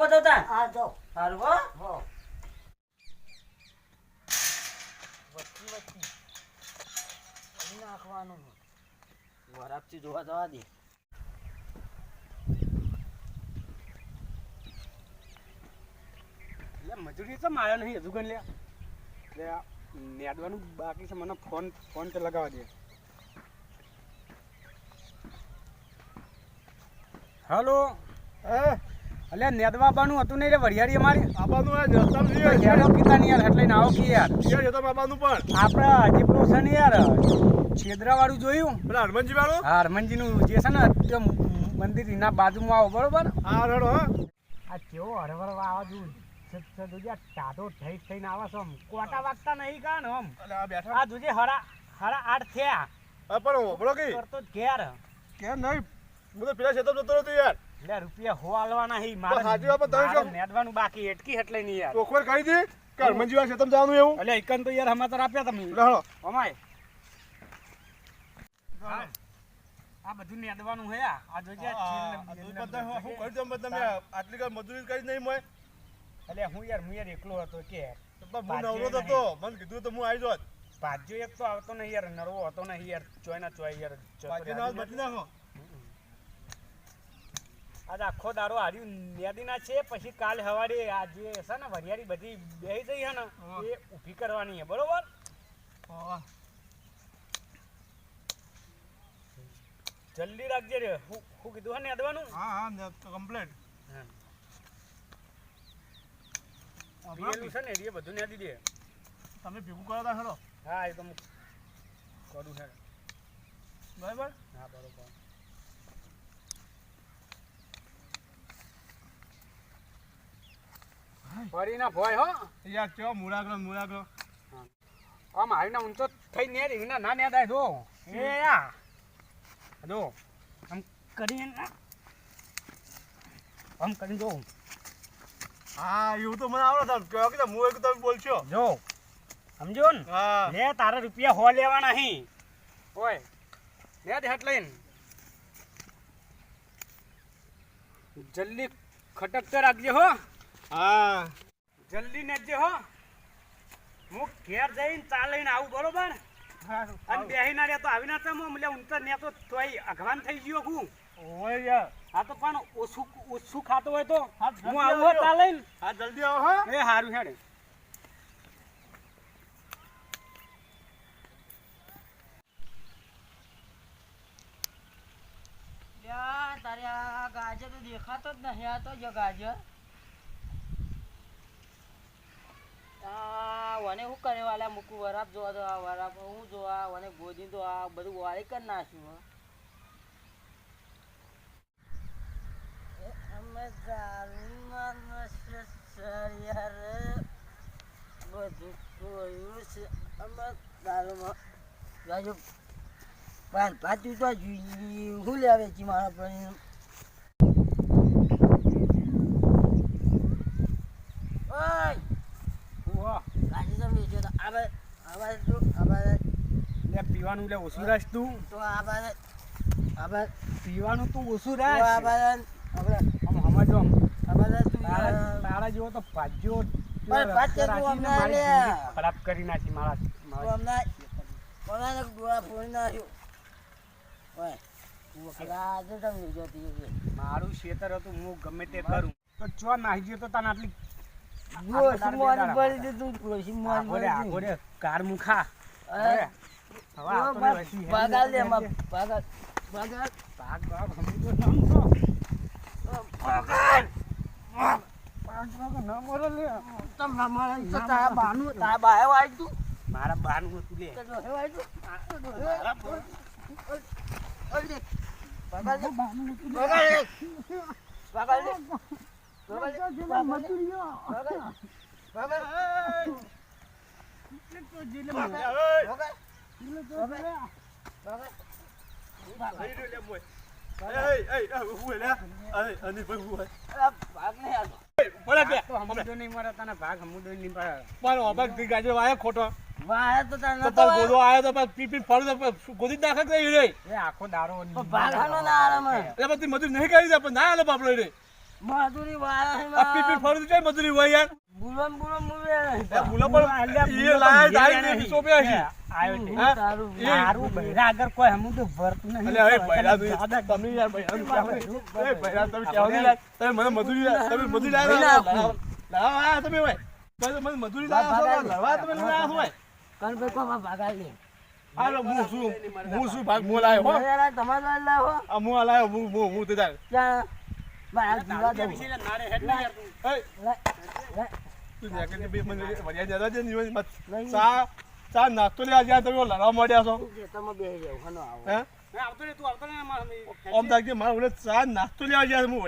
ખેતરમાં તો તા હા જો. હારું હો. હો. વસ્તી વસ્તી. અહીં નાખવાનું? વરાપથી જોવા જવા દે. એટલે મજૂરી તો મારે નહીં હજુ કઈ લે. નેડવાનું બાકી છે મને ફોન ફોન તો લગાવવા દે. હલો. અલ્યા નેદવા બાનું હતું નહીં રે વરિયાળી અમારી. આબાનું આ જસ્તમ છે હેડો કીધા નહીં યાર એટલે આવો કે યાર. યાર જતો આબાનું પણ. આપણે હજી પેલું છે ને યાર છેદરા વાળું જોયું? પેલા હરમનજી વાળું હા હરમનજીનું જે છે ને તે મંદિર એના બાજુમાં આવો બરોબર? હા રડો હા. આ કેવો હરવર આવાજ જોજે ટાઢો થઈ થઈને આવે છે કોટા વાગતા નહીં કાન હમ આ બેઠા. આ જોજે હરા હરા આઠ થયા. હા પણ ઓબળો કે? કરતો જ ઘેર. કેમ નહીં? હું તો પેલા શેતમ જતો હતો યાર. એટલે રૂપિયા હો આલવાના હી મારે સાચી બાપા તમે જો શું- બાકી એટકી એટલે નહીં યાર. ચોખવટ કહી દે કે હનુમાનજી વાળા શેતમ જવાનું એવું? એટલે એકન તો યાર હમાતર આપ્યા તમે. એટલે હળો અમાય આ બધું નેદવાનું હે આ જો કે ને હું કરી દઉં તમે આટલી કઈ મજૂરી કરી નહીં મોય. એટલે હું યાર હું યાર એકલો હતો કે. હું નવરો હતો મને કીધું તો હું આવી જોત ભાજ્યો એક તો આવતો નહીં યાર નરવો હતો નહીં યાર ચોય ના ચોય યાર રહ્યો. ના બચી નાખો. આજ આખો દારો હાર્યું નેદીના છે પછી કાલ સવારે આ જે છે ને વરિયારી બધી બેહી જઈ છે ને એ ઊભી કરવાની છે બરોબર? જલ્દી રાખજે રે હું હું કીધું હે નેદવાનું હા કમ્પ્લેટ પેલું છે ને એ બધું નેદી દે. તમે ભેગું કરો તા હા એ તો કરું છે. બરાબર? હા બરોબર. ફરી ના ભોય હો. યાર કેવો મુરાગરો મુરાગરો. આમ હારીને ઊંચો થઈ ને રીંગણા ના નેદાય જો. એ યા. જો. આમ કરીને આમ કરી જો. હા એવું તો મને આવડે સાહેબ કહો કે હું એક તમે બોલશો. જો. સમજો ને? હા. લે તારા રૂપિયા હો લેવાના હી. ઓય. લે દે હટ લઈને. જલ્દી ખટકતા રાખજે હો. હા. જલ્દી નેજે હો. હું ઘેર જઈને ચાલીને આવું બરોબર? અને બેહી ના તો આવી ના તમે એટલે ઊંચા ને તો તોય અગવાન થઈ ગયો હું હોય યાર. આ તો પણ ઓછું ઓછું ખાતો હોય તો. હું આવું હો આવજો. હા જલ્દી આવો હા. એ સારું હેડે. તારે આ ગાજર દેખાતો જ નહીં આ તો જો ગાજર આ વને શું કરે વાલા મૂકું, વરાપ જોવા આ વરાપ હું જોવા વને ગોદી દો, આ બધું વાળી કરી નાખ્યું હો. અમે દારૂમાં નશો સળિયા રે. બધું ખોયું છે અમે હું લેવે છે મારા પણ ઓય ઉહો. આજે તો વેચ્યો તો આ બાજુ આ બાજુ જો, આ બાજુ લે પીવાનું લે ઓછું રાખ તું. તો આ બાજુ આ પીવાનું તું ઓછું રાખ. બાજુ આપણે આમ સમજો આમ. તું તારા જેવો તો ભાજ્યો ખરાબ કરી નાખી મારા મારા હમણાં ડોળા ફોડી નાખ્યો. ઓય મારું ખેતર હતું હું ગમે તે કરું. તો ચો નાહી ગયો તો તને આટલી ડોસી મોરી પડી તું મોરી કાર મુખા અરે, બાગાલ દે માં નામ તો ન મરે લે તમ રમાડે તો બાનું તું મારા બાનું લે તો ડોહે વાળી તું તો તું. ઓય દે. દે. નહીં આવતો. તો તને ભાગ હમુદો નહીં મરે વાયા તો તારે નતો વાયો. એ આખો દારો તો ભાગ હાલો ના આરામ. મજૂરી નહીં કરી દે પણ ના આલે બાપડો રે મજૂરી વાળા આ પીપી ફરું છે મજૂરી હોય યાર. બુલમ બુલમ મુવે એ ભૂલો પણ એ લાય દાઈ ને સોપ્યા છે આવ્યો છે. હા? તારું એ- મારું બૈરા આગળ કોઈ હમું તો ભરતું નહીં. અલ્યા, એ બૈરા તો- તમે યાર બૈરાનું કહેવું નહીં. એ બૈરા? તમે કહેવું યાર. તમે મને મજૂરી તમે મજૂરી લાવ્યા ના લાવો- લાવો- લાવો આયા તમે હોય. તમે મને મજૂરી લાવ્યા લડવા તમે લઈને હોય. કણ ભાઈ કોમાં ભાગા લે. હાલો, હું શું હું શું ભાગ હું લાવ્યો હો. તમારે હું? લાવ્યો હું હું તે મારા જીવા તું. લે લે બી મને ને મત. નાસ્તો તમે લડવા મળ્યા છો. ખેતરમાં બેસી જાવ હનો આવો. હે? આવતો રે તું આવતો રે મારા ઓમ તાકે મારા ઓલે ચા નાસ્તો લેવા જ્યાં હું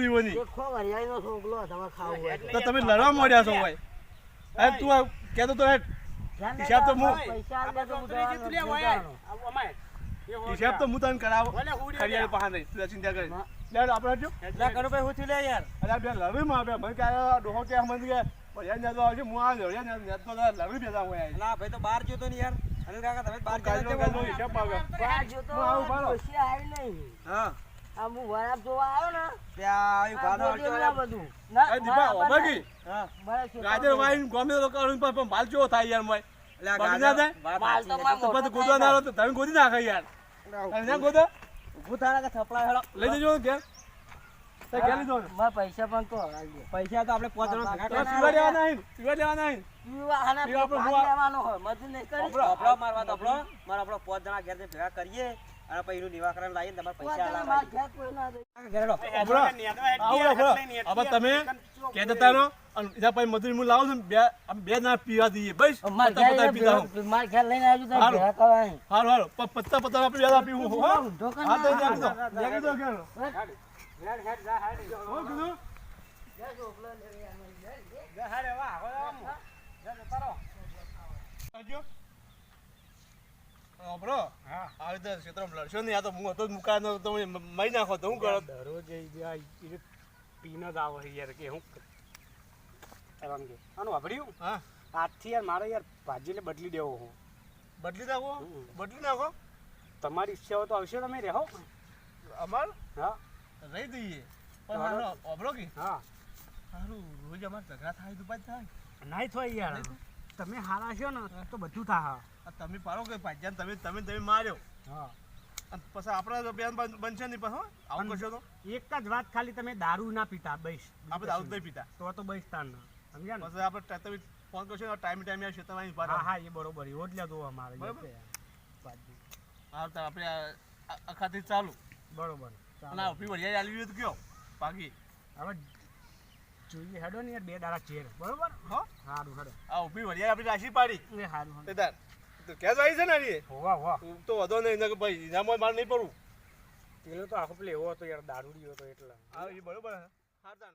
જીવની દેખો વરિયાળીનો છોકલો તમારે ખાવ હોય તો. તમે લડવા માંડ્યા છો ભાઈ. હે તું આ કહેતો તો હેડ. હિસાબ તો હું- પૈસા તો તો હું તું લે હોય. અમાય. હિસાબ તો હું તને કરાવો. ખરિયાળ લે. તું ચિંતા કરી. ના. લેડ આપણે જો લે કરો ભાઈ હું થી લે યાર. અરે આ બે લડવી માં બે મને કે ડોહો કે મને કે વળ્યા જ નતો આવશે હું આ લડ્યા ને નતો તો લવી બેઠા હું આય. ના ભાઈ તો બહાર જોતો ને યાર. અનિલ કાકા તમે બહાર હિસાબ પાવ્યો બહાર જોતો હું આવું પાડો. ખુશી આવી નહીં. હા. આ હું વરાપ જોવા આવ્યો ને ત્યાં આ ગોળીનું આ બધું. ના, દીપા ઓબગી. હા. ગાજર વાઈન ગમે તો કરું પણ માલ જો થાય યાર મય? એટલે ગાજર- થાય? માલ તો માર તો ગોદવા ના રહો તો તમે ગોદી નાખે યાર. અને ના ગોદો? ઊભું થારા કે થપડા હેડો લઈ જજો ઘેર. મારા પૈસા પણ પૈસા તો આપણે પાંચ પીવા નહીં. પીવા નહીં. લેવાનો હોય. મજૂર નહીં કરી મારવા તો આપણો. મારા આપણો પાંચ જણા ઘેર ભેગા કરીએ. અને પછી એનું નિવાકરણ લાવીને તમારે પૈસા અબરો. હવે તમે કે હતા નો, અને એના પછી મજૂરી હું લાવું છું ને બે બે ના પીવા દઈએ બસ માર લઈને આવજો હારું. હારું પત્તા પત્તા આપણે બે ના હું હો ઊંધો કર હા તો ના. જાગી દો જાગી દો ઘેર હેડ હેડ જા હેડ હું કીધું જા હેડ વાહ હવે આમ જા જતા રહો આવજો. હા, આવી ક્ષેત્રમાં લડશો ને આ તો હું હતો જ મુકાય તમે મરી નાખો તો હું કરો? દરરોજ એ પીને જ આવો યાર કે હું એમ કે આનું વાપર્યું? હા. આજથી યાર મારે યાર ભાજીને બદલી દેવો હું. બદલી નાખો? બદલી નાખો? તમારી ઈચ્છા હોય તો આવશે તમે રહો અમાર? હા. રહી દઈએ. પણ હારો અબરો કે? હા. હારું રોજ અમાર ઝઘડા થાય તો પાછ થાય. નાય થાય યાર. તમે હારા છો ને તો બધું થા તમે પાડો કે ભાઈજાન તમે તમે તમે માર્યો. હા. પછી આપણા અભિયાન બનશે નહીં પણ આવું કરશો તો? એક જ વાત ખાલી તમે દારૂ ના પીતા બસ. આપણે દારૂ નહીં પીતા. તો તો બસ તાન ના સમજ્યા ને? પછી આપણે તમે ફોન કરશો ને ટાઈમ ટાઈમ આવશે તમે અહીં હા હા એ બરોબર એવો જ લેતો અમારે બરોબર. હા તો આપણે આખાથી ચાલુ. બરોબર ના આ ઊભી વળિયા હોય તો કયો? બાકી હવે જોઈએ હેડો ને યાર બે દાડા ચેર બરોબર? હો? સારું હેડો. આ ઊભી વળિયા આપણી રાશી પાડી. એ સારું હેડો. તે તાર તો જ આવી છે ને રે હોવા હોવા. તું તો વધો નહીં કે ભાઈ ઇનામમાં માર નહીં પડું. પેલો તો આખો પેલો એવો હતો યાર દારૂડી હતો એટલે. હા એ બરોબર હા તાન